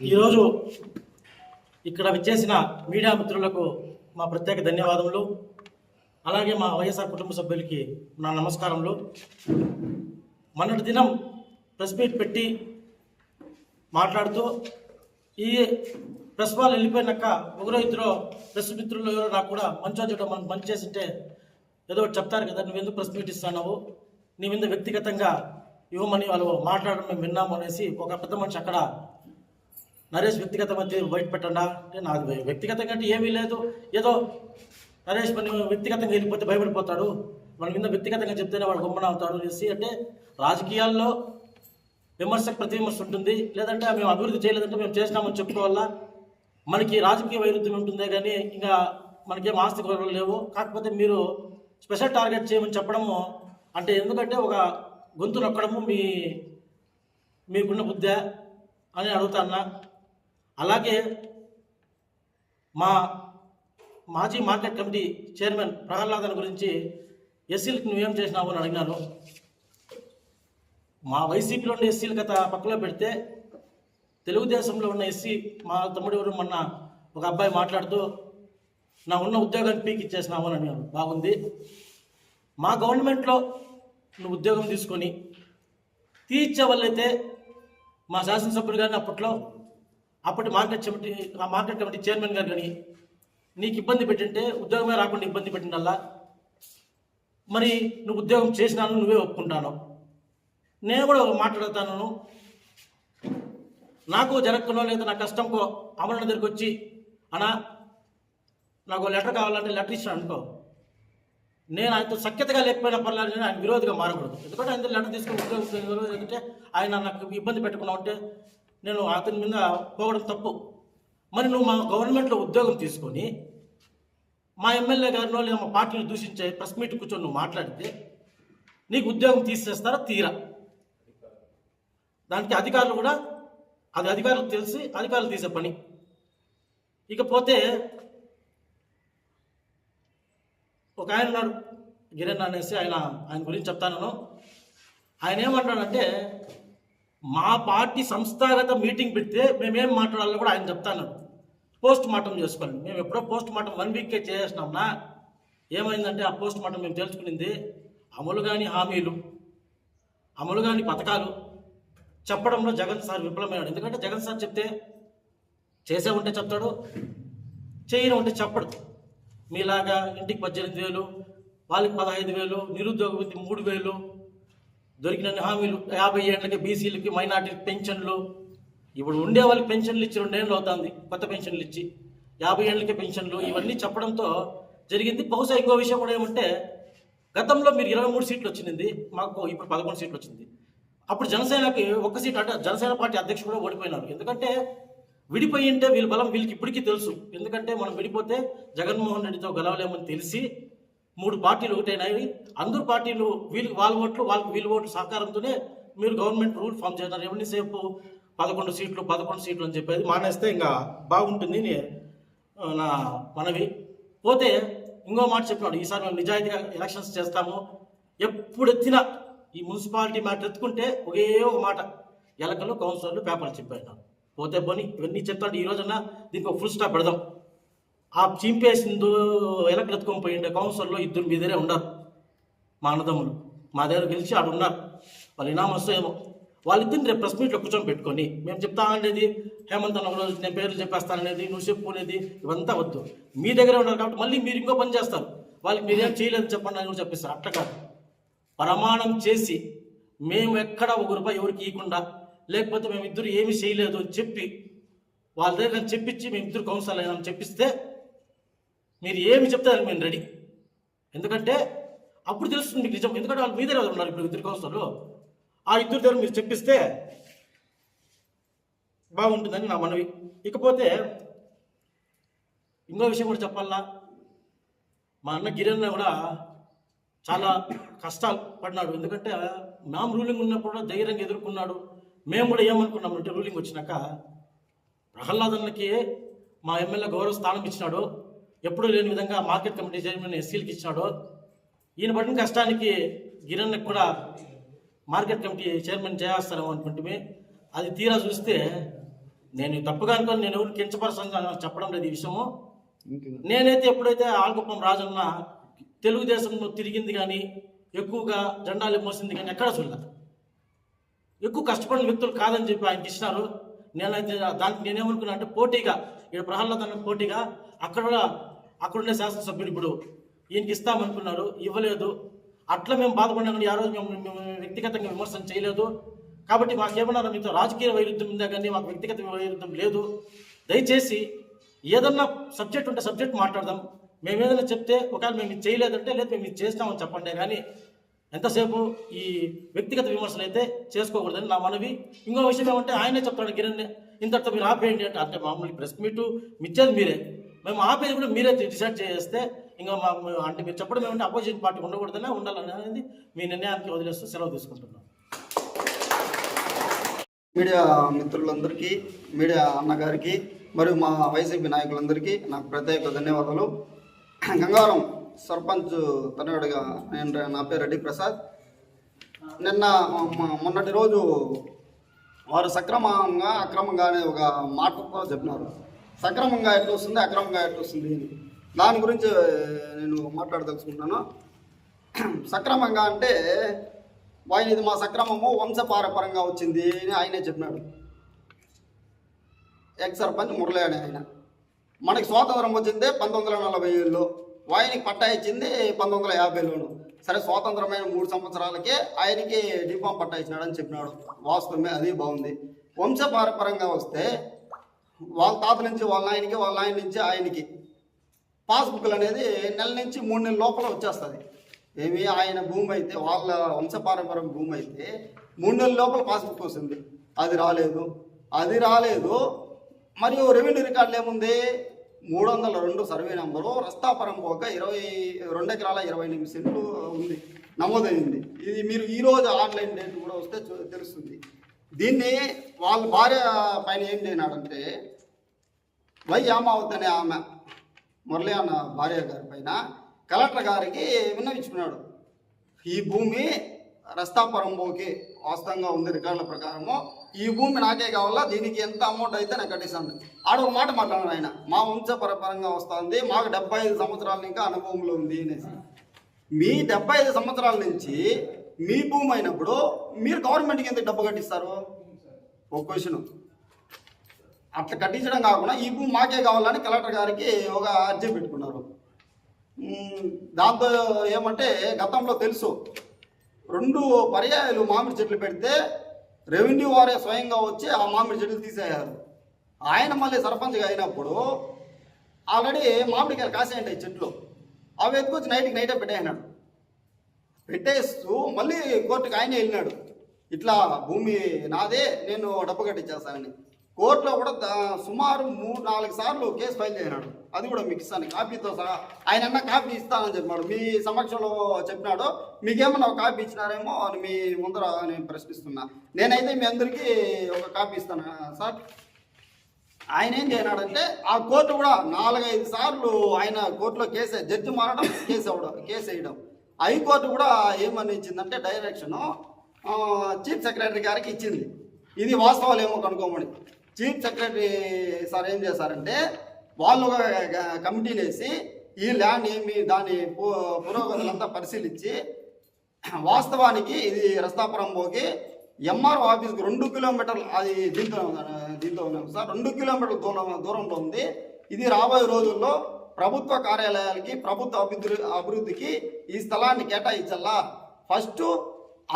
ఈరోజు ఇక్కడ విచ్చేసిన మీడియా మిత్రులకు మా ప్రత్యేక ధన్యవాదములు. అలాగే మా వైఎస్ఆర్ కుటుంబ సభ్యులకి నా నమస్కారములు. మొన్నటి దినం ప్రెస్ మీట్ పెట్టి మాట్లాడుతూ ఈ ప్రెస్ వాళ్ళు వెళ్ళిపోయినాక ఒకరో ఇద్దరు ప్రెస్ మిత్రులు ఎవరో నాకు కూడా మంచి చూడడం మనం మంచి చేసింటే ఏదో చెప్తారు కదా నువ్వు ఎందుకు ప్రెస్ మీట్ ఇస్తున్నావు? నీ మీద వ్యక్తిగతంగా ఇవ్వమని వాళ్ళు మాట్లాడడం మేము విన్నాము అనేసి ఒక పెద్ద మనిషి అక్కడ నరేష్ వ్యక్తిగత మధ్య బయట పెట్టండా అంటే నాకు వ్యక్తిగతంగా అంటే ఏమీ లేదు. ఏదో నరేష్ పని వ్యక్తిగతంగా వెళ్ళిపోతే భయపడిపోతాడు. మన మీద వ్యక్తిగతంగా చెప్తేనే వాడు గొమ్మన అవుతాడు అనేసి అంటే రాజకీయాల్లో విమర్శకు ప్రతి విమర్శ ఉంటుంది. లేదంటే మేము అభివృద్ధి చేయలేదంటే మేము చేసినామని చెప్పుకోవాలా? మనకి రాజకీయ వైరుధ్యం ఉంటుందే కానీ ఇంకా మనకేం ఆస్తి కొరలు లేవు. కాకపోతే మీరు స్పెషల్ టార్గెట్ చేయమని చెప్పడము అంటే ఎందుకంటే ఒక గొంతు నొక్కడము మీ మీకున్న బుద్ధ అని అడుగుతా అన్నా. అలాగే మా మాజీ మార్కెట్ కమిటీ చైర్మన్ ప్రహ్లాదన్ గురించి ఎస్సీలకు నువ్వేం చేసినావు అని అడిగినాను. మా వైసీపీలో ఉన్న ఎస్సీలు గత పక్కలో పెడితే తెలుగుదేశంలో ఉన్న ఎస్సీ మా తమ్ముడు ఎవరు మొన్న ఒక అబ్బాయి మాట్లాడుతూ నా ఉన్న ఉద్యోగాన్ని పీక్ ఇచ్చేసినావు అని అడిగాను బాగుంది. మా గవర్నమెంట్లో నువ్వు ఉద్యోగం తీసుకొని తీర్చే వాళ్ళైతే మా శాసనసభ్యుడు కానీ అప్పట్లో అప్పటి మార్కెట్ కమిటీ ఆ మార్కెట్ కమిటీ చైర్మన్ గారు కానీ నీకు ఇబ్బంది పెట్టింటే ఉద్యోగమే రాకుండా ఇబ్బంది పెట్టిండల్లా? మరి నువ్వు ఉద్యోగం చేసినాను నువ్వే ఒప్పుకుంటాను? నేను కూడా ఒక మాట్లాడతాను నాకు జరగకునో లేదా నా కష్టంకో అమరణ దగ్గరికి వచ్చి అనా నాకు లెటర్ కావాలంటే లెటర్ ఇచ్చిన అనుకో. నేను ఆయనతో సఖ్యతగా లేకపోయినా పర్లేదు నేను ఆయన విరోధిగా మారకూడదు. ఎందుకంటే ఆయన లెటర్ తీసుకుని ఉద్యోగం ఎందుకంటే ఆయన నాకు ఇబ్బంది పెట్టుకున్నా ఉంటే నేను అతని మీద పోవడం తప్పు. మరి నువ్వు మా గవర్నమెంట్లో ఉద్యోగం తీసుకొని మా ఎమ్మెల్యే గారినో లేదా మా పార్టీని దూషించే ప్రెస్ మీట్ కూర్చొని నువ్వు మాట్లాడితే నీకు ఉద్యోగం తీసేస్తారా? తీరా. దానికి అధికారులు కూడా అది అధికారులకు తెలిసి అధికారులు తీసే పని. ఇకపోతే ఒక ఆయన ఉన్నాడు గిరణ్ అనేసి ఆయన ఆయన గురించి చెప్తాను ఆయన ఏమంటాడంటే మా పార్టీ సంస్థాగత మీటింగ్ పెడితే మేమేం మాట్లాడాలో కూడా ఆయన చెప్తాను. పోస్ట్ మార్టం చేసుకోండి. మేము ఎప్పుడో పోస్ట్ మార్టం వన్ వీక్కే చేసేసినాంనా ఏమైందంటే ఆ పోస్ట్ మార్టం మేము తెలుసుకునింది అమలు కాని హామీలు అమలు కాని పథకాలు చెప్పడంలో జగన్ సార్ విఫలమైనాడు ఎందుకంటే జగన్ సార్ చెప్తే చేసే ఉంటే చెప్తాడు చేయని ఉంటే చెప్పడు. మీలాగా ఇంటికి పద్దెనిమిది వేలు వాళ్ళకి పదహైదు వేలు నిరుద్యోగ మూడు వేలు దొరికిన హామీలు యాభై ఏళ్ళకి బీసీలకి మైనార్టీ పెన్షన్లు. ఇప్పుడు ఉండే వాళ్ళకి పెన్షన్లు ఇచ్చి రెండేళ్ళు అవుతుంది కొత్త పెన్షన్లు ఇచ్చి. యాభై ఏళ్ళకి పెన్షన్లు ఇవన్నీ చెప్పడంతో జరిగింది. బహుశా ఇంకో విషయం కూడా ఏమంటే గతంలో మీరు ఇరవై మూడు సీట్లు వచ్చింది మాకు ఇప్పుడు పదకొండు సీట్లు వచ్చింది. అప్పుడు జనసేనకి ఒక్క సీట్ అంటే జనసేన పార్టీ అధ్యక్షుడు కూడా ఓడిపోయినారు. ఎందుకంటే విడిపోయి ఉంటే వీళ్ళ బలం వీళ్ళకి ఇప్పటికీ తెలుసు. ఎందుకంటే మనం విడిపోతే జగన్మోహన్ రెడ్డితో గెలవలేమని తెలిసి మూడు పార్టీలు ఒకటైనాయి. అందరు పార్టీలు వీళ్ళు వాళ్ళ ఓట్లు వాళ్ళకి వీళ్ళ ఓట్లు సహకారంతోనే మీరు గవర్నమెంట్ రూల్ ఫామ్ చేస్తారు ఎవరిసేపు పదకొండు సీట్లు పదకొండు సీట్లు అని చెప్పేది మానేస్తే ఇంకా బాగుంటుంది అని నా మనవి. పోతే ఇంకో మాట చెప్పినాడు. ఈసారి మేము నిజాయితీగా ఎలక్షన్స్ చేస్తాము. ఎప్పుడెత్తినా ఈ మున్సిపాలిటీ మాట ఎత్తుకుంటే ఒకే ఒక మాట. ఎలకలు కౌన్సిలర్లు పేపర్లు చెప్పాను పోతే పోని ఇవన్నీ చెప్తాడు. ఈ రోజున దీనికి ఒక ఫుల్ స్టాప్ పెడదాం. ఆ చింపేసిందో ఎలా ఎత్తుకొని పోయిండే కౌన్సిల్లో ఇద్దరు మీ దగ్గరే ఉన్నారు. మా అన్నదమ్ములు. మా దగ్గర గెలిచి ఆడు ఉన్నారు. వాళ్ళు ఇనామస్తో ఏమో. వాళ్ళిద్దరిని రేపు ప్రెస్ మీట్లో కూర్చొని పెట్టుకొని మేము చెప్తా అనేది హేమంత్ అన్న ఒకరోజు నేను పేర్లు చెప్పేస్తాననేది నువ్వు చెప్పుకునేది ఇవంతా వద్దు. మీ దగ్గరే ఉన్నారు కాబట్టి మళ్ళీ మీరు ఇంకో పని చేస్తారు. వాళ్ళకి మీరేం చేయలేదని చెప్పండి అని కూడా చెప్పిస్తారు. అట్లా కాదు. ప్రమాణం చేసి మేము ఎక్కడ ఒక రూపాయి ఎవరికి ఇవ్వకుండా లేకపోతే మేము ఇద్దరు ఏమీ చేయలేదు అని చెప్పి వాళ్ళ దగ్గర చెప్పించి మేము ఇద్దరు కౌన్సిల్ అయినా చెప్పిస్తే మీరు ఏమి చెప్తే అది మేము రెడీ. ఎందుకంటే అప్పుడు తెలుస్తుంది మీకు నిజం. ఎందుకంటే వాళ్ళు మీ దగ్గర ఉన్నారు ఇప్పుడు ఇద్దరు కౌన్సిలర్లు. ఆ ఇద్దరు దగ్గర మీరు చెప్పిస్తే బాగుంటుందని నా మనవి. ఇకపోతే ఇంకో విషయం కూడా చెప్పాలా మా అన్న గిరన్న కూడా చాలా కష్టాలు పడినాడు. ఎందుకంటే మేము రూలింగ్ ఉన్నప్పుడు కూడా ధైర్యంగా ఎదుర్కొన్నాడు. మేము కూడా ఏమనుకున్నామంటే రూలింగ్ వచ్చినాక ప్రహ్లాదన్నకి మా ఎమ్మెల్యే గౌరవ స్థానం ఇచ్చినాడు. ఎప్పుడూ లేని విధంగా మార్కెట్ కమిటీ చైర్మన్ ఎస్సీలకి ఇచ్చినాడు ఈయన పడిన కష్టానికి గిరణ్కి కూడా మార్కెట్ కమిటీ చైర్మన్ చేస్తారేమో అనుకుంటే అది తీరా చూస్తే నేను తప్పుగా అనుకోని నేను ఎవరు కించపరచని చెప్పడం లేదు ఈ విషయము. నేనైతే ఎప్పుడైతే ఆల్కుప్పం రాజన్న తెలుగుదేశంలో తిరిగింది కానీ ఎక్కువగా జెండాలు మోసింది కానీ ఎక్కడ చూడలేదు. ఎక్కువ కష్టపడిన వ్యక్తులు కాదని చెప్పి ఆయనకి ఇచ్చినారు. నేనైతే దానికి నేనేమనుకున్నా అంటే పోటీగా ఇక్కడ ప్రహ్లాద్ పోటీగా అక్కడ అక్కడున్న ఉండే శాసనసభ్యులు ఇప్పుడు ఈయనకి ఇస్తామనుకున్నారు ఇవ్వలేదు. అట్లా మేము బాధపడినా కానీ ఆ రోజు మేము మేము వ్యక్తిగతంగా విమర్శన చేయలేదు. కాబట్టి మాకేమన్నా మీతో రాజకీయ వైరుధ్యం ఉందా కానీ మాకు వ్యక్తిగత వైరుధ్యం లేదు. దయచేసి ఏదన్నా సబ్జెక్ట్ ఉంటే సబ్జెక్ట్ మాట్లాడదాం. మేము ఏదైనా చెప్తే ఒకవేళ మేము ఇది చేయలేదంటే లేదు మేము ఇది చేస్తామని చెప్పండి. కానీ ఎంతసేపు ఈ వ్యక్తిగత విమర్శలు అయితే చేసుకోకూడదని నా మనవి. ఇంకో విషయం ఏమంటే ఆయనే చెప్తాడు కిరణ్ ఇంతటితో మీరు ఆపేయండి అంటే అంటే మామూలు ప్రెస్ మీటు మిచ్చేది మీరే. మేము ఆపేది కూడా మీరే డిసైడ్ చేస్తే ఇంకా మా అంటే మీరు చెప్పడం ఏమంటే అపోజిషన్ పార్టీ ఉండకూడదనే ఉండాలని అనేది మీ నిర్ణయానికి వదిలేస్తూ సెలవు తీసుకుంటున్నాం. మీడియా మిత్రులందరికీ మీడియా అన్నగారికి మరియు మా వైసీపీ నాయకులందరికీ నాకు ప్రత్యేక ధన్యవాదాలు. గంగారం సర్పంచ్ తనయుడిగా నేను నా పేరు రెడ్డి ప్రసాద్. నిన్న మొన్నటి రోజు వారు సక్రమంగా అక్రమంగానే ఒక మాటతో చెప్పినారు. సక్రమంగా ఎట్లా వస్తుంది అక్రమంగా ఎట్లా వస్తుంది అని దాని గురించి నేను మాట్లాడదలుచుకుంటున్నాను. సక్రమంగా అంటే ఆయన ఇది మా సక్రమము వంశపారపరంగా వచ్చింది అని ఆయనే చెప్పినాడు. ఎక్స్ సర్పంచ్ మురళి అని ఆయన. మనకి స్వాతంత్రం వచ్చిందే పంతొమ్మిది వందల నలభై ఏడులో. ఆయనకి పట్టా ఇచ్చింది పంతొమ్మిది వందల యాభైలోను. సరే స్వాతంత్రమైన మూడు సంవత్సరాలకే ఆయనకి డిఫామ్ పట్టా ఇచ్చినాడని చెప్పినాడు. వాస్తవమే అది బాగుంది. వంశపారపరంగా వస్తే వాళ్ళ తాత నుంచి వాళ్ళ ఆయనకి వాళ్ళ ఆయన నుంచి ఆయనకి. పాస్బుక్లు అనేది నెల నుంచి మూడు నెలల లోపల వచ్చేస్తుంది. ఏమి ఆయన భూమి అయితే వాళ్ళ వంశపారంపరం భూమి అయితే మూడు నెలల లోపల పాస్బుక్ వస్తుంది. అది రాలేదు. అది రాలేదు. మరియు రెవెన్యూ రికార్డులు ఏముంది? మూడు వందల రెండు సర్వే నెంబరు రస్తాపరం పోక ఇరవై రెండు ఎకరాల ఇరవై ఎనిమిది సెంట్లు ఉంది. నమోదైంది. ఇది మీరు ఈరోజు ఆన్లైన్ డేట్ కూడా వస్తే తెలుస్తుంది. దీన్ని వాళ్ళ భార్య పైన ఏం చేయనాడంటే వై యామావత్ అనే ఆమె? మురళి అన్న భార్య గారి పైన కలెక్టర్ గారికి విన్నవించుకున్నాడు. ఈ భూమి రస్తాపురంలోకి వాస్తవంగా ఉంది రికార్డుల ప్రకారము. ఈ భూమి నాకే కావాలా? దీనికి ఎంత అమౌంట్ అయితే నాకు కట్టేసాను ఆడ ఒక మాట మాట్లాడాను ఆయన. మా వంశపరపరంగా వస్తుంది మాకు డెబ్బై ఐదు సంవత్సరాల ఇంకా అనుభవంలో ఉంది అనేసి. మీ డెబ్బై ఐదు సంవత్సరాల నుంచి మీ భూమి అయినప్పుడు మీరు గవర్నమెంట్కి ఎంత డబ్బు కట్టిస్తారు? ఒక క్వశ్చన్ అట్లా కట్టించడం కాకుండా ఈ భూమి మాకే కావాలని కలెక్టర్ గారికి ఒక అర్జీ పెట్టుకున్నారు. దాంతో ఏమంటే గతంలో తెలుసు. రెండు పర్యాయాలు మామిడి చెట్లు పెడితే రెవెన్యూ వారే స్వయంగా వచ్చి ఆ మామిడి చెట్లు తీసేయారు ఆయన మళ్ళీ సర్పంచ్గా అయినప్పుడు ఆల్రెడీ మామిడికాయలు కాసేయండి చెట్లు. అవి ఎత్తుకొచ్చి నైట్కి నైటే పెట్టాయన్నాడు పెట్టేస్తూ మళ్ళీ కోర్టుకి ఆయన వెళ్ళినాడు. ఇట్లా భూమి నాదే నేను డబ్బు కట్టించేస్తానని. కోర్టులో కూడా సుమారు మూడు నాలుగు సార్లు కేసు ఫైల్ చేసినాడు. అది కూడా మీకు ఇస్తాను కాపీతో సహా. ఆయన అన్న కాపీ ఇస్తానని చెప్పాడు మీ సమక్షంలో చెప్పినాడు మీకేమన్నా ఒక కాపీ ఇచ్చినారేమో అని మీ ముందర నేను ప్రశ్నిస్తున్నా. నేనైతే మీ అందరికీ ఒక కాపీ ఇస్తాను. సార్ ఆయన ఏం చేయనాడంటే ఆ కోర్టు కూడా నాలుగైదు సార్లు ఆయన కోర్టులో కేసు జడ్జి మారడం కేసు అవ్వడం కేసు వేయడం. హైకోర్టు కూడా ఏమని ఇచ్చిందంటే డైరెక్షన్ చీఫ్ సెక్రటరీ గారికి ఇచ్చింది. ఇది వాస్తవాలు ఏమో కనుక్కోమని. చీఫ్ సెక్రటరీ సార్ ఏం చేశారంటే వాళ్ళు ఒక కమిటీని వేసి ఈ ల్యాండ్ ఏమి దాని పు- పురోగతులంతా పరిశీలించి వాస్తవానికి ఇది రస్తాపురం పోకి ఎంఆర్ఓ ఆఫీస్కి రెండు కిలోమీటర్లు అది దీంతో దీంతో ఉన్నాం సార్. రెండు కిలోమీటర్ల దూరం దూరంలో ఉంది. ఇది రాబోయే రోజుల్లో ప్రభుత్వ కార్యాలయాలకి ప్రభుత్వ అభివృద్ధి అభివృద్ధికి ఈ స్థలాన్ని కేటాయించాలా ఫస్ట్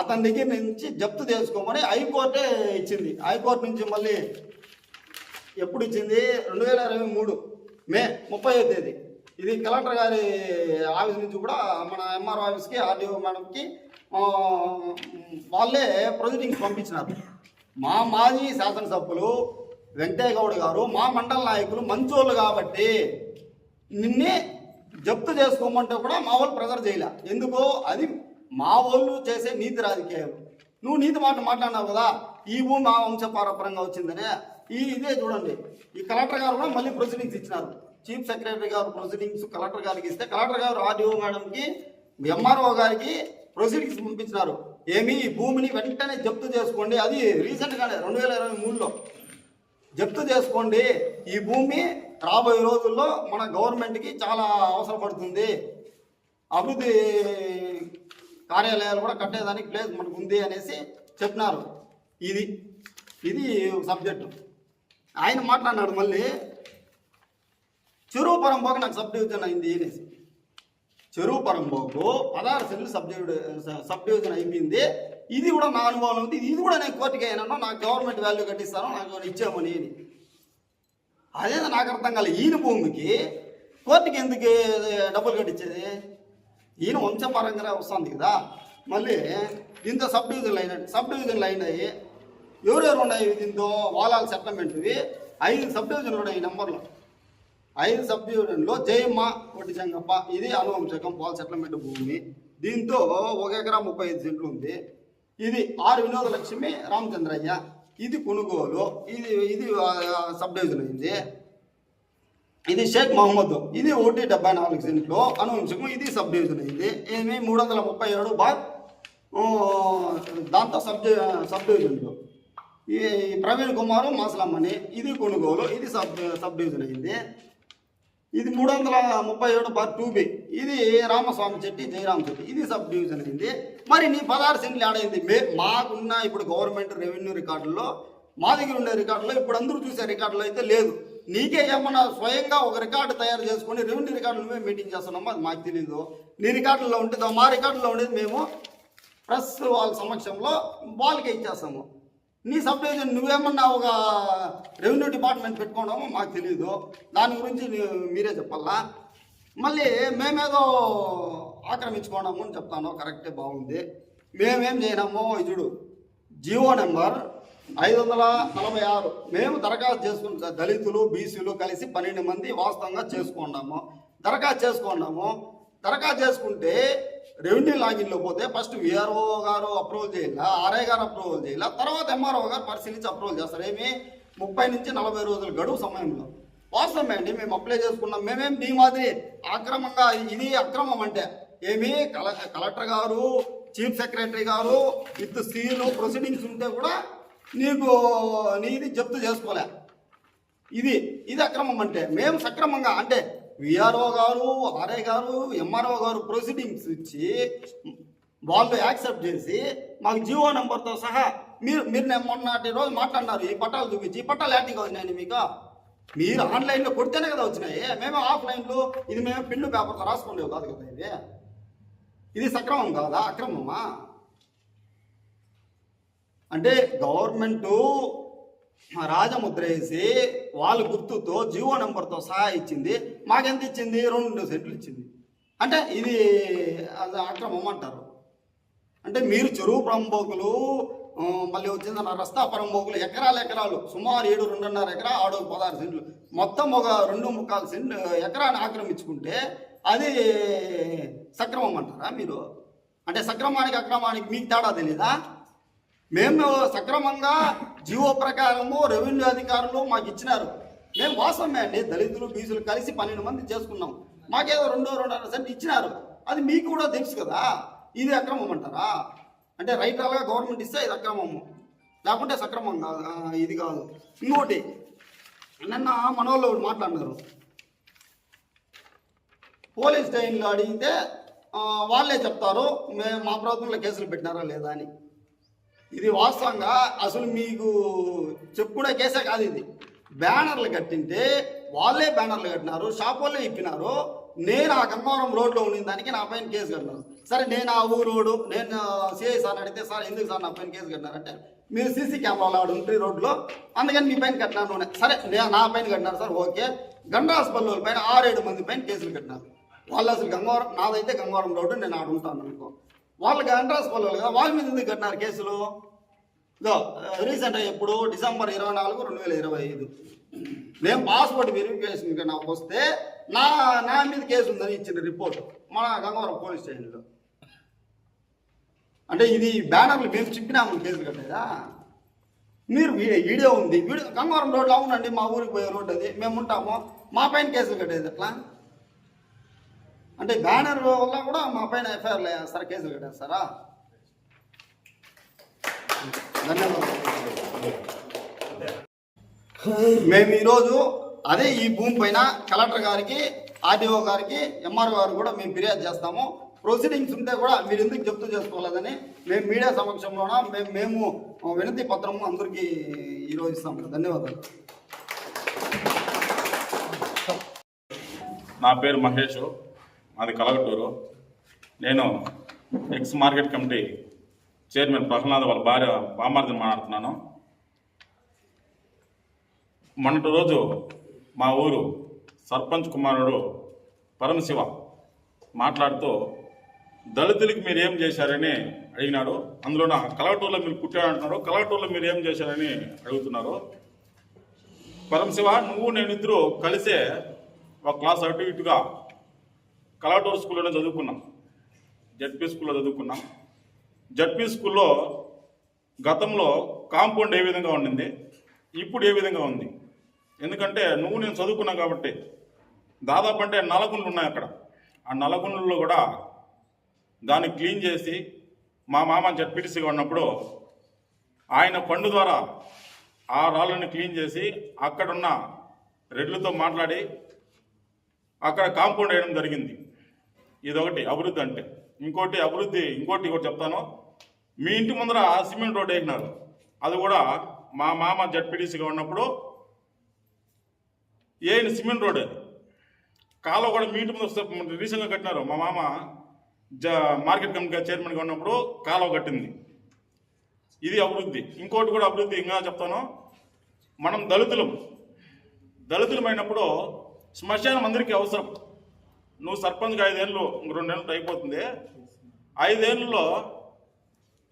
అతని దగ్గర నుంచి జప్తు చేసుకోమని హైకోర్టే ఇచ్చింది. హైకోర్టు నుంచి మళ్ళీ ఎప్పుడు ఇచ్చింది? రెండు వేల ఇరవై మూడు మే ముప్పై తేదీ. ఇది కలెక్టర్ గారి ఆఫీస్ నుంచి కూడా మన ఎంఆర్ఓ ఆఫీస్కి ఆర్డీఓ మేడంకి వాళ్ళే ప్రొసీడింగ్స్ పంపించినారు. మా మాజీ శాసనసభ్యులు వెంకయ్య గౌడ్ గారు మా మండల నాయకులు మంచోళ్ళు కాబట్టి నిన్నే జప్తు చేసుకోమంటే కూడా మా వాళ్ళు ప్రెజర్ చేయలే. ఎందుకో అది మా వాళ్ళు చేసే నీతి రాజకీయాలు. నువ్వు నీతి మాట మాట్లాడినావు కదా ఈ భూమి మా వంశ పారపరంగా వచ్చిందనే ఈ ఇదే చూడండి. ఈ కలెక్టర్ గారు కూడా మళ్ళీ ప్రొసీడింగ్స్ ఇచ్చినారు. చీఫ్ సెక్రటరీ గారు ప్రొసీడింగ్స్ కలెక్టర్ గారికి ఇస్తే కలెక్టర్ గారు ఆర్డీఓ మేడంకి ఎంఆర్ఓ గారికి ప్రొసీడింగ్స్ పంపించినారు. ఏమి ఈ భూమిని వెంటనే జప్తు చేసుకోండి. అది రీసెంట్గానే రెండు వేల ఇరవై మూడులో. జప్తు చేసుకోండి. ఈ భూమి రాబోయే రోజుల్లో మన గవర్నమెంట్కి చాలా అవసరపడుతుంది. అభివృద్ధి కార్యాలయాలు కూడా కట్టేదానికి ప్లేస్ మనకు ఉంది అనేసి చెప్పినారు. ఇది ఇది సబ్జెక్టు ఆయన మాట్లాడినాడు మళ్ళీ చెరువు పరంపోక నాకు సబ్ డివిజన్ అయింది అనేసి. చెరువు పరంపోకు పదహారు సెంట్లు సబ్ డివిజన్ సబ్ డివిజన్ అయిపోయింది. ఇది కూడా నా అనుభవం ఉంది ఇది కూడా నేను కోర్టుకి అయినాను నాకు గవర్నమెంట్ వాల్యూ కట్టిస్తాను నాకు ఇచ్చామని అని. అదే నాకు అర్థం కాలేదు ఈయన భూమికి కోర్టుకి ఎందుకు డబ్బులు కట్టించేది? ఈయన వంశపరంగా వస్తుంది కదా. మళ్ళీ దీంతో సబ్ డివిజన్లు అయినాయి సబ్ డివిజన్లు అయినాయి ఎవరెవరు ఉన్నాయి? దీంతో వాలాల సెటిల్మెంట్వి ఐదు సబ్ డివిజన్లు ఉన్నాయి ఈ నెంబర్లో ఐదు సబ్ డివిజన్లో జయమ్మ కొట్టి చెంగప్ప ఇది అనువంశకం పాల సెటిల్మెంట్ భూమి. దీంతో ఒక ఎకరా ముప్పై ఐదు సెంట్లు ఉంది. ఇది ఆరు వినోద లక్ష్మి రామచంద్రయ్య. ఇది కొనుగోలు ఇది ఇది సబ్డివిజన్ సబ్ డివిజన్ అయింది. ఇది షేక్ మహమ్మద్ ఇది ఒకటి డెబ్బై నాలుగు సెంట్లు అనువంశము ఇది సబ్ డివిజన్ అయింది. ఇది మూడు వందల ముప్పై ఏడు బాయ్ దాంతో సబ్ డి- సబ్ డివిజన్లు ఈ ప్రవీణ్ కుమారు మాసలమ్మని ఇది కొనుగోలు ఇది సబ్ సబ్ డివిజన్ అయింది. ఇది మూడు వందల ముప్పై ఏడు బార్ టూ బి ఇది రామస్వామి చెట్టి జయరామ్ చెట్టి. ఇది సబ్ డివిజన్ అయింది మరి నీ పదహారు సెంట్లు ఆడైంది మే మాకున్న ఇప్పుడు గవర్నమెంట్ రెవెన్యూ రికార్డుల్లో మా దగ్గర ఉండే రికార్డులో ఇప్పుడు అందరూ చూసే రికార్డులో అయితే లేదు. నీకే ఏమన్నా స్వయంగా ఒక రికార్డు తయారు చేసుకొని రెవెన్యూ రికార్డులు మేము మీటింగ్ చేస్తున్నామో? అది మాకు తెలియదు నీ రికార్డుల్లో ఉంటుంది మా రికార్డులో ఉండేది మేము ప్రెస్ వాళ్ళ సమక్షంలో వాళ్ళకే ఇచ్చేస్తాము. నీ సబ్ డివిజన్ నువ్వేమన్నా ఒక రెవెన్యూ డిపార్ట్మెంట్ పెట్టుకోవడమో మాకు తెలియదు దాని గురించి మీరే చెప్పాలా? మళ్ళీ మేమేదో ఆక్రమించుకోవడము అని చెప్తాను. కరెక్టే బాగుంది. మేమేం చేయనామో చూడు. జియో నెంబర్ ఐదు వందల నలభై ఆరు. మేము దరఖాస్తు చేసుకున్న దళితులు బీసీలు కలిసి పన్నెండు మంది వాస్తవంగా చేసుకున్నాము. దరఖాస్తు చేసుకున్నాము. దరఖాస్తు చేసుకుంటే రెవెన్యూ లాగిన్లో పోతే ఫస్ట్ విఆర్ఓ గారు అప్రూవల్ చేయాలి? ఆర్ఐ గారు అప్రూవల్ చేయాలి? తర్వాత ఎంఆర్ఓ గారు పరిశీలించి అప్రూవల్ చేస్తారు. ఏమి? ముప్పై నుంచి నలభై రోజుల గడువు సమయంలో వాస్తవమే అండి మేము అప్లై చేసుకున్నాం. మేమేం మీ మాదిరి అక్రమంగా ఇది అక్రమం అంటే ఏమి? కల కలెక్టర్ గారు చీఫ్ సెక్రటరీ గారు విత్ సీలు ప్రొసీడింగ్స్ ఉంటే కూడా నీకు నీది జప్తు చేసుకోలే. ఇది ఇది అక్రమం అంటే మేము సక్రమంగా అంటే విఆర్ఓ గారు ఆర్ఐ గారు ఎంఆర్ఓ గారు ప్రొసీడింగ్స్ ఇచ్చి వాళ్ళు యాక్సెప్ట్ చేసి మాకు జియో నెంబర్తో సహా మీరు మీరు నేను మొన్నటి రోజు మాట్లాడినారు ఈ పట్టాలు చూపించి ఈ పట్టాలు యాక్టివ్గా వచ్చినాయి మీకు. మీరు ఆన్లైన్లో కొడితేనే కదా వచ్చినాయి. మేము ఆఫ్లైన్లో ఇది మేము పిల్లు పేపర్తో రాసుకోలేవు కాదు కదా ఇది. ఇది సక్రమం కాదా? అక్రమమా? అంటే గవర్నమెంటు రాజముద్ర వేసి వాళ్ళ గుర్తుతో జీవో నెంబర్తో సహా ఇచ్చింది. మాకెంత ఇచ్చింది? రెండు సెంట్లు ఇచ్చింది. అంటే ఇది అది అక్రమం అంటారు. అంటే మీరు చెరువు పరంబోకులు మళ్ళీ వచ్చింది నా రస్తా పరంబోకులు ఎకరాలు ఎకరాలు సుమారు ఏడు రెండున్నర ఎకరా ఆడు పదహారు సెంట్లు. మొత్తం ఒక రెండు ముక్కాలు సెంట్లు ఎకరాన్ని ఆక్రమించుకుంటే అది సక్రమం అంటారా మీరు? అంటే సక్రమానికి అక్రమానికి మీకు తేడా తెలీదా? మేము సక్రమంగా జీవో ప్రకారము రెవెన్యూ అధికారులు మాకు ఇచ్చినారు. మేము వాస్తవమే అండి దళితులు బీసులు కలిసి పన్నెండు మంది చేసుకున్నాం. మాకేదో రెండో రెండున్నర సెంట్ ఇచ్చినారు. అది మీకు కూడా తెలుసు కదా ఇది అక్రమం అంటారా? అంటే రైటర్గా గవర్నమెంట్ ఇస్తే ఇది అక్రమము లేకుంటే సక్రమం కాదు ఇది కాదు. ఇంకోటి నిన్న మనోళ్ళు మాట్లాడినారు. పోలీస్ స్టేషన్లో అడిగితే వాళ్ళే చెప్తారు మేము మా ప్రభుత్వంలో కేసులు పెట్టినారా లేదా అని. ఇది వాస్తవంగా అసలు మీకు చెప్పుకునే కేసే కాదు ఇది. బ్యానర్లు కట్టింటే వాళ్ళే బ్యానర్లు కట్టినారు షాప్ వాళ్ళే ఇప్పినారు. నేను ఆ గంగవరం రోడ్లో ఉండిన దానికి నా పైన కేసు కట్టినారు. సరే నేను ఆ ఊరోడు నేను సిఐ సార్ అడిగితే సార్ ఎందుకు సార్ నా పైన కేసు కట్టినారంటే మీరు సీసీ కెమెరాలు ఆడు ఉంటే రోడ్లో అందుకని మీ పైన కట్టినాను సరే నేను నా పైన కట్టినారు సార్ ఓకే. గండాస్పల్లి పైన ఆరేడు మంది పైన కేసులు కట్టినారు. వాళ్ళు అసలు గంగవరం నాదైతే గంగవరం రోడ్డు నేను ఆడుంటాను అనుకో. వాళ్ళకి అడ్రస్ పల్లెలు కదా. వాళ్ళ మీద ఎందుకు కట్టినారు కేసులు? ఇదో రీసెంట్గా ఎప్పుడు డిసెంబర్ ఇరవై నాలుగు రెండు వేల ఇరవై ఐదు. నేను పాస్పోర్ట్ వెరిఫికేషన్కి నాకు వస్తే నా నా మీద కేసు ఉందని ఇచ్చిన రిపోర్ట్ మన గంగవరం పోలీస్ స్టేషన్లో. అంటే ఇది బ్యానర్లు మేము చెప్పినాము కేసులు కట్టేదా? మీరు వీడియో ఉంది. వీడియో గంగవరం రోడ్లో అవునండి మా ఊరికి పోయే రోడ్డు అది. మేము ఉంటాము. మా పైన కేసులు కట్టేది ఎట్లా? అంటే బ్యానర్ వల్ల కూడా మా పైన ఎఫ్ఐఆర్లు వేస్తారా కేసులు కట్టేస్తారా ధన్యవాదాలు. మేము ఈరోజు అదే ఈ భూమి పైన కలెక్టర్ గారికి ఆర్డీఓ గారికి ఎంఆర్ఓ గారు కూడా మేము ఫిర్యాదు చేస్తాము. ప్రొసీడింగ్స్ ఉంటే కూడా మీరు ఎందుకు చెప్తూ చేసుకోలేదని మేము మీడియా సమక్షంలోన మేము మేము వినతి పత్రము అందరికీ ఈరోజు ఇస్తాము ధన్యవాదాలు. నా పేరు మహేష్. మాది కలగటూరు. నేను ex market committee chairman Prahlad వాళ్ళ భార్య బామార్జన్ మాట్లాడుతున్నాను. మొన్నటి రోజు మా ఊరు సర్పంచ్ కుమారుడు పరమశివ మాట్లాడుతూ దళితులకి మీరు ఏం చేశారని అడిగినాడు. అందులో నా కలగటూరులో మీరు పుట్టాడంటున్నారు కలగటూరులో మీరు ఏం చేశారని అడుగుతున్నారు. పరమశివ నువ్వు నేను ఇద్దరు కలిసే ఒక క్లాస్ అటు ఇటుగా కలాటూర్ స్కూల్లోనే చదువుకున్నాం. జడ్పీ స్కూల్లో చదువుకున్నాం. జడ్పీ స్కూల్లో గతంలో కాంపౌండ్ ఏ విధంగా ఉండింది? ఇప్పుడు ఏ విధంగా ఉంది? ఎందుకంటే నువ్వు నేను చదువుకున్నావు కాబట్టి దాదాపు అంటే నలగుండ్లు ఉన్నాయి అక్కడ. ఆ నలగుండ్లలో కూడా దాన్ని క్లీన్ చేసి మా మామ జడ్పీటీసీగా ఉన్నప్పుడు ఆయన ఫండ్ ద్వారా ఆ రాళ్ళని క్లీన్ చేసి అక్కడున్న రెడ్లతో మాట్లాడి అక్కడ కాంపౌండ్ వేయడం జరిగింది. ఇదొకటి అభివృద్ధి అంటే. ఇంకోటి అభివృద్ధి ఇంకోటి కూడా చెప్తాను. మీ ఇంటి ముందర సిమెంట్ రోడ్ వేసినారు. అది కూడా మా మామ జడ్పీటీసీగా ఉన్నప్పుడు ఏ సిమెంట్ రోడ్ కాలువ కూడా మీ ఇంటి ముందు రీసెంట్గా కట్టినారు. మా మామ జ మార్కెట్ కమిటీ చైర్మన్గా ఉన్నప్పుడు కాలువ కట్టింది. ఇది అభివృద్ధి. ఇంకోటి కూడా అభివృద్ధి ఇంకా చెప్తాను. మనం దళితులం. దళితులమైనప్పుడు శ్మశానం అందరికీ అవసరం. నువ్వు సర్పంచ్గా ఐదేళ్ళు ఇంక రెండేళ్ళు అయిపోతుంది. ఐదేళ్ళలో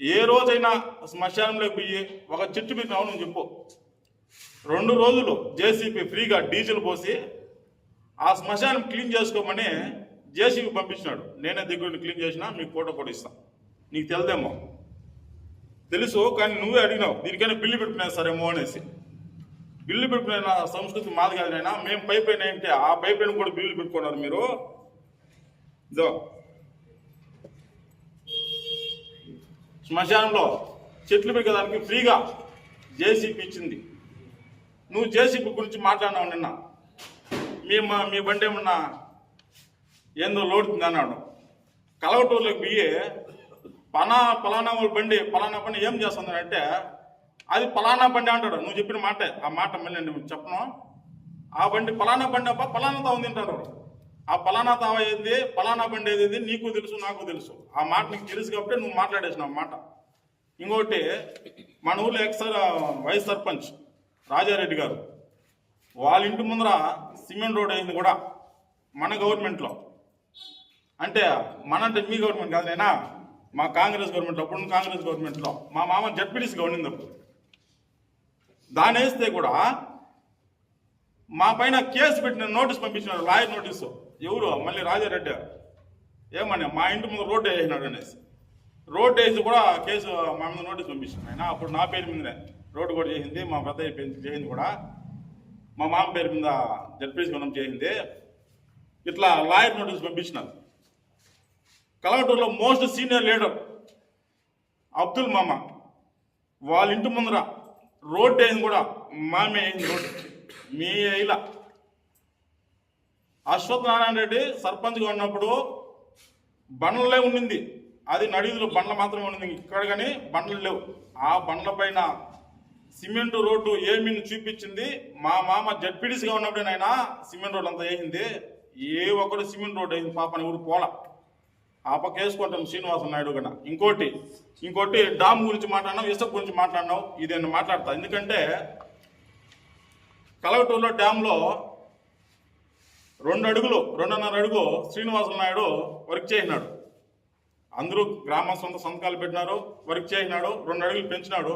ఏ రోజైనా శ్మశానంలోకి పోయి ఒక చెట్టు మీకు నువ్వు చెప్పు. రెండు రోజులు జేసీపీ ఫ్రీగా డీజిల్ పోసి ఆ శ్మశానం క్లీన్ చేసుకోమని జేసీబీ పంపించినాడు. నేనే దగ్గర క్లీన్ చేసినా మీకు ఫోటో కూడా ఇస్తాను నీకు తెలిదేమో. తెలుసు కానీ నువ్వే అడిగినావు. దీనికైనా బిల్లు పెట్టుకున్నా సరేమో అనేసి. బిల్లు పెట్టుకునే సంస్కృతి మాది కాదు నైనా మేము పైప్ లైన్ ఏంటి? ఆ పైప్ లైన్ కూడా బిల్లు పెట్టుకున్నారు మీరు. ఇదో శ్మశానంలో చెట్లు పెరిగేదానికి ఫ్రీగా జేసీపీ ఇచ్చింది. నువ్వు జేసీపీ గురించి మాట్లాడినావు నిన్న మీ మా- మీ బండి ఏమన్నా ఏందో లోడుతుంది అన్నాడు. కలవటూరులోకి పోయి పలానా పలానా వాళ్ళ బండి పలానా బండి ఏం చేస్తుంది అంటే అది పలానా బండి అంటాడు. నువ్వు చెప్పిన మాటే ఆ మాట మళ్ళీ నేను చెప్పను. ఆ బండి పలానా బండి అబ్బా పలానాతో ఉంది అంటారు. ఆ పలానా తావ ఏది పలానా బండి ఏది నీకు తెలుసు నాకు తెలుసు. ఆ మాట నీకు తెలుసు కాబట్టి నువ్వు మాట్లాడేసినావు మాట. ఇంకోటి మన ఊళ్ళో ఎక్స్ వైస్ సర్పంచ్ రాజారెడ్డి గారు వాళ్ళ ఇంటి ముందర సిమెంట్ రోడ్ అయింది కూడా మన గవర్నమెంట్లో. అంటే మన అంటే మీ గవర్నమెంట్ కాదు నేనా? మా కాంగ్రెస్ గవర్నమెంట్లో అప్పుడు కాంగ్రెస్ గవర్నమెంట్లో. మా మామ జడ్పీటీసీగా ఉండింది అప్పుడు దాని వేస్తే కూడా మా పైన కేసు పెట్టిన నోటీస్ పంపించినారు లాయర్ నోటీసు. ఎవరు? మళ్ళీ రాజారెడ్డి. ఏమని? మా ఇంటి ముందు రోడ్డు వేసినాడు అనేసి. రోడ్డు వేసి కూడా కేసు మా మీద నోటీస్ పంపించాను ఆయన. అప్పుడు నా పేరు మీదనే రోడ్డు కూడా చేసింది మా పెద్ద చేసింది కూడా. మా మామ పేరు మీద జడ్పీసీ మనం చేసింది. ఇట్లా లాయర్ నోటీస్ పంపించినారు. కలవటూరులో మోస్ట్ సీనియర్ లీడర్ అబ్దుల్ మామ. వాళ్ళ ఇంటి ముందర రోడ్డు వేసింది కూడా. మామే అయింది రోడ్డు. మీ ఇలా అశ్వత్ నారాయణ రెడ్డి సర్పంచ్గా ఉన్నప్పుడు బండ్లలే ఉండింది. అది నడిదులు బండ్ల మాత్రమే ఉండింది. ఇక్కడ కానీ బండ్లు లేవు. ఆ బండ్ల పైన సిమెంట్ రోడ్డు ఏమీ చూపించింది. మా మామ జడ్పీడీసీగా ఉన్నప్పుడేనైనా సిమెంట్ రోడ్ అంతా వేసింది. ఏ ఒక్కడు సిమెంట్ రోడ్ వేసింది. పాపని ఊరు పోల. ఆ పక్క వేసుకుంటాం శ్రీనివాస నాయుడు కన్నా. ఇంకోటి ఇంకోటి డామ్ గురించి మాట్లాడినాం ఇసుక గురించి మాట్లాడినాం ఇది నేను మాట్లాడతా? ఎందుకంటే కలవటూరులో డ్యాంలో రెండు అడుగులు రెండున్నర అడుగు శ్రీనివాసులు నాయుడు వర్క్ చేసినాడు. అందరూ గ్రామ సొంత సంతకాలు పెట్టినారు వర్క్ చేసినాడు రెండు అడుగులు పెంచినాడు.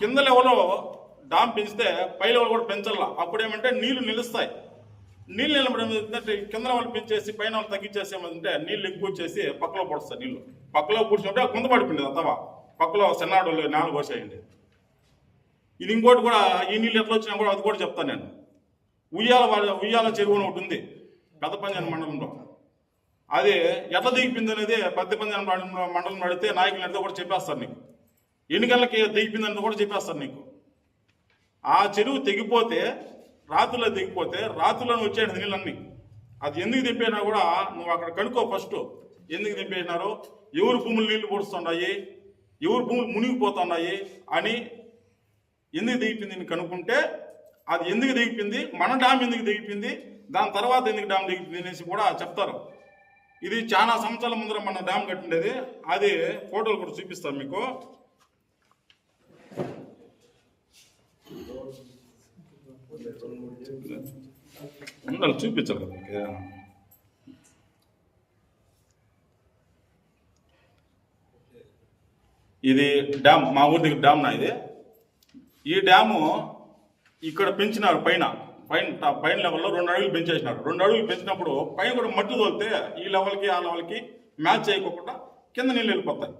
కింద లెవెల్లో డామ్ పెంచితే పై లెవెల్ కూడా పెంచాల అప్పుడేమంటే నీళ్ళు నిలుస్తాయి. నీళ్ళు నిలబడి ఏంటంటే కింద వాళ్ళు పెంచేసి పైన వాళ్ళు తగ్గించేసి ఏమంటే నీళ్ళు ఎక్కువ వచ్చేసి పక్కలో పొడుస్తాయి నీళ్ళు పక్కలో కూర్చుంటే కుంద పడిపోయింది అత్తవా పక్కలో సెన్నాడు నాలుగు పోసేయండి. ఇది ఇంకోటి కూడా ఈ నీళ్ళు ఎట్లా వచ్చినా కూడా అది కూడా చెప్తాను నేను. ఉయ్యాల ఉయ్యాల చెరువు అని ఒకటి ఉంది పెద్ద పంజాన్ మండలంలో. అది ఎట్లా దిగిపోయింది అనేది పెద్ద పంజాన్ మండలం మండలం నడితే నాయకులు నడితే కూడా చెప్పేస్తారు నీకు. ఎన్ని గంటలకి దిగిపోయింది అనేది కూడా చెప్పేస్తారు నీకు. ఆ చెరువు తెగిపోతే రాత్రిలో దిగిపోతే రాత్రిలోనే వచ్చేది నీళ్ళన్నీ. అది ఎందుకు దింపేనా కూడా నువ్వు అక్కడ కనుక్కో ఫస్ట్. ఎందుకు దింపేసినారు ఎవరు భూములు నీళ్ళు పొడుస్తున్నాయి ఎవరు భూములు మునిగిపోతున్నాయి? అని ఎందుకు దిగిపోయింది అని కనుక్కుంటే అది ఎందుకు దిగిపోయింది? మన డ్యామ్ ఎందుకు దిగిపోయింది? దాని తర్వాత ఎందుకు డ్యామ్ దిగిపోయింది అనేసి కూడా చెప్తారు. ఇది చాలా సంవత్సరాల ముందర మన డ్యామ్ కట్టిండేది. అది ఫోటోలు కూడా చూపిస్తాను మీకు. ఉండాలి చూపించాలి కదా మీకు ఇది డ్యామ్ మా ఊరి దగ్గర డ్యామ్ నా ఇది. ఈ డ్యాము ఇక్కడ పెంచినారు పైన. పైన పైన లెవెల్లో రెండు అడుగులు పెంచేసినారు. రెండు అడుగులు పెంచినప్పుడు పైన కూడా మట్టి తోలితే ఈ లెవెల్కి ఆ లెవెల్కి మ్యాచ్ చేయకోకుండా కింద నీళ్ళు వెళ్ళిపోతాయి.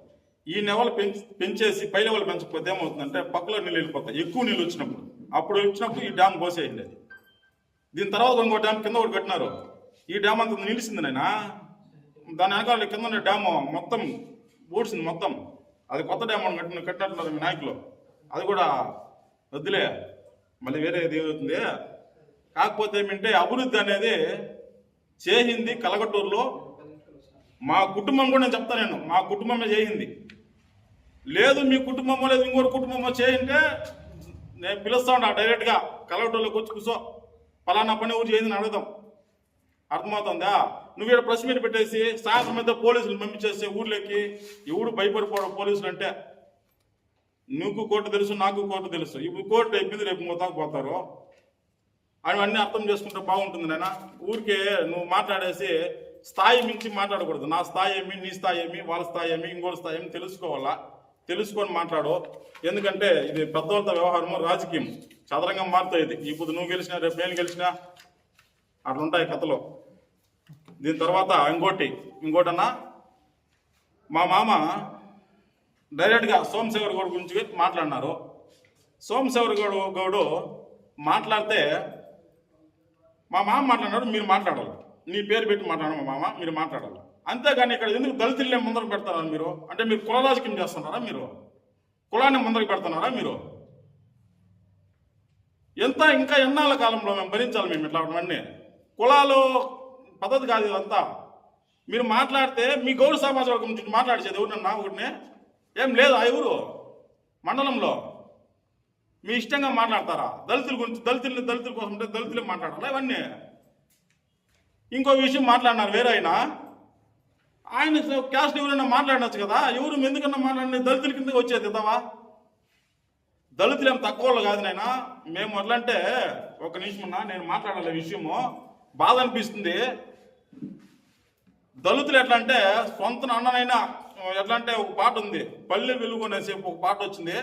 ఈ లెవెల్ పెంచి పెంచేసి పై లెవెల్ పెంచకపోతే ఏమవుతుందంటే పక్కలో నీళ్ళు వెళ్ళిపోతాయి. ఎక్కువ నీళ్ళు వచ్చినప్పుడు. అప్పుడు వచ్చినప్పుడు ఈ డ్యామ్ పోసేయండి అది. దీని తర్వాత ఇంకో డ్యామ్ కింద ఒకటి కట్టినారు. ఈ డ్యామ్ అంత నిలిచింది నాయనా? దాని వెనకాల కింద ఉన్న డ్యామ్ మొత్తం ఊడ్చింది మొత్తం. అది కొత్త డ్యామ్ కట్టిన కట్టినట్టున్నారు మీ నాయకులు. అది కూడా వద్దులే మళ్ళీ వేరే ఏది కాకపోతే ఏమంటే అభివృద్ధి అనేది చేసింది కలగటూరులో. మా కుటుంబం కూడా నేను చెప్తాను నేను మా కుటుంబమే చేయింది. లేదు మీ కుటుంబమో లేదు ఇంకోటి కుటుంబమో చేయంటే నేను పిలుస్తా ఉంటా డైరెక్ట్గా. కలగటూరులోకి వచ్చి కూర్చో. పలానా పని ఊరు చేయిందని అడుగుదాం. అర్థమవుతుందా? నువ్వు ఇక్కడ ప్రెస్ మీట్ పెట్టేసి సాయంత్రం అయితే పోలీసులు పంపించేసి ఊర్లోకి ఎవడు భయపడిపోవడం పోలీసులు అంటే. నువ్వు కోర్టు తెలుసు నాకు కోర్టు తెలుసు. ఇప్పుడు కోర్టు అయిపోయింది రేపు మోతాకు పోతారు? అవన్నీ అన్నీ అర్థం చేసుకుంటే బాగుంటుంది నాయన. ఊరికే నువ్వు మాట్లాడేసి స్థాయి మించి మాట్లాడకూడదు. నా స్థాయి ఏమి నీ స్థాయి ఏమి వాళ్ళ స్థాయి ఏమి ఇంకోటి స్థాయి ఏమి తెలుసుకోవాలా? తెలుసుకొని మాట్లాడు. ఎందుకంటే ఇది పెద్దవాళ్ళతో వ్యవహారము రాజకీయం. చదరంగం మారుతాయి ఇప్పుడు నువ్వు గెలిచినా రేపు నేను గెలిచినా అట్లుంటాయి కథలు. దీని తర్వాత ఇంకోటి. ఇంకోటన్నా మా మామ డైరెక్ట్గా సోమశేఖర్ గౌడ్ గురించి మాట్లాడినారు. సోమశేఖర్ గౌడ్ గౌడు మాట్లాడితే మా మామ మాట్లాడినాడు మీరు మాట్లాడాలి. నీ పేరు పెట్టి మాట్లాడు మా మామ మీరు మాట్లాడాలి. అంతేగాని ఇక్కడ ఎందుకు దళితులనే ముందరకు పెడతారా మీరు? అంటే మీరు కుల రాజకీయం చేస్తున్నారా మీరు? కులాన్ని ముందరకు పెడుతున్నారా మీరు? ఎంత ఇంకా ఎన్నాళ్ళ కాలంలో మేము భరించాలి మేము ఇట్లాంటివన్నీ కులాలు పద్ధతి కాదు ఇదంతా. మీరు మాట్లాడితే మీ గౌరవ సమాజ వర్గం నుంచి మాట్లాడేది ఎవరినన్నా ఒకటినే ఏం లేదు ఆ ఎవరు మండలంలో. మీ ఇష్టంగా మాట్లాడతారా? దళితుల గురించి దళితులు దళితుల కోసం ఉంటే దళితులే మాట్లాడాలా ఇవన్నీ? ఇంకో విషయం మాట్లాడినారు వేరే ఆయన. ఆయన క్యాస్ట్ ఎవరైనా మాట్లాడచ్చు కదా? ఎవరు ఎందుకన్నా మాట్లాడిన దళితుల కింద వచ్చేది ఇదావా దళితులు ఏం తక్కువ వాళ్ళు కాదు నాయనా. మేము ఎట్లా అంటే ఒక నిమిషం ఉన్నా నేను మాట్లాడాలి విషయము. బాధ అనిపిస్తుంది. దళితులు ఎట్లా అంటే సొంత అన్ననైనా ఎట్లా అంటే ఒక పాట ఉంది పల్లె వెలుగు అనేసి ఒక పాట వచ్చింది.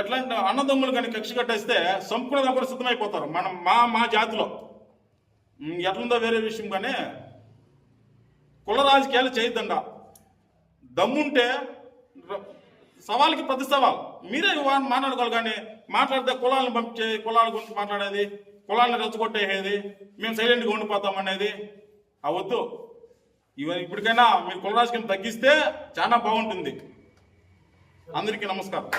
ఎట్లా అంటే అన్నదమ్ములు కానీ కక్ష కట్టేస్తే సంపూర్ణ కూడా సిద్ధమైపోతారు మనం మా మా జాతిలో. ఎట్లుందో వేరే విషయం కానీ కుల రాజకీయాలు చేయొద్దండ దమ్ముంటే సవాల్కి ప్రతి సవాల్. మీరే మాట్లాడుకోవాలి కానీ మాట్లాడితే కులాలను పంపించే కులాల గురించి మాట్లాడేది కులాలను రెచ్చగొట్టేసేది మేము సైలెంట్గా ఉండిపోతాం అనేది అవద్దు. ఇవన్నీ ఇప్పటికైనా మీరు కుల తగ్గిస్తే చాలా బాగుంటుంది. అందరికీ నమస్కారం.